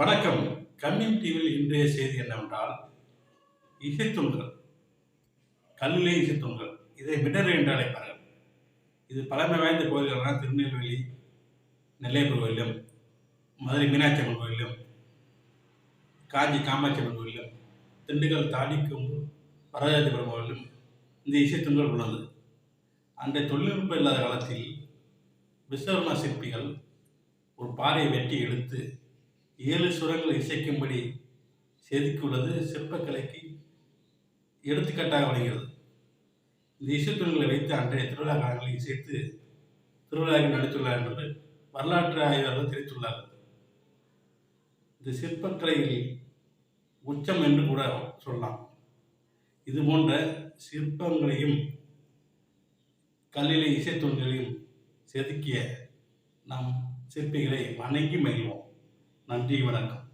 வணக்கம். கண்ணின் டிவியில் இன்றைய செய்தி என்னவென்றால் இசைத்துங்கள் கல்லிலே இசைத்துங்கள் இதை மிடர் என்று அழைப்பார்கள். இது பழமை வாய்ந்த கோயில்கள்னா திருநெல்வேலி நெல்லையப்பர் கோயிலும் மதுரை மீனாட்சி அம்மன் கோயிலும் காஞ்சி காமாட்சி அம்மன் கோயிலும் திண்டுக்கல் தாடிக்கும் வரராஜபுரம் கோயிலும் இந்த இசைத்துங்கள் உள்ளது. அந்த தொழில்நுட்பம் இல்லாத காலத்தில் விஸ்வகர்மா சிற்பிகள் ஒரு பாறையை வெட்டி எடுத்து ஏழு சுரங்களை இசைக்கும்படி செதுக்கியுள்ளது சிற்பக்கலைக்கு எடுத்துக்காட்டாக வருகிறது இந்த இசைத்தூண்களை வைத்து அன்றைய திருவிழா காலங்களில் இசைத்து திருவிழாவில் நடித்துள்ளார் என்று வரலாற்று ஆய்வாளர்கள் தெரிவித்துள்ளார்கள். இந்த சிற்பக்கலையில் உச்சம் என்று கூட சொல்லலாம். இது போன்ற சிற்பங்களையும் கல்லிலே இசைத்தூண்களையும் செதுக்கிய நாம் சிற்பிகளை வணங்கி மகிழ்வோம். நன்றி வணக்கம்.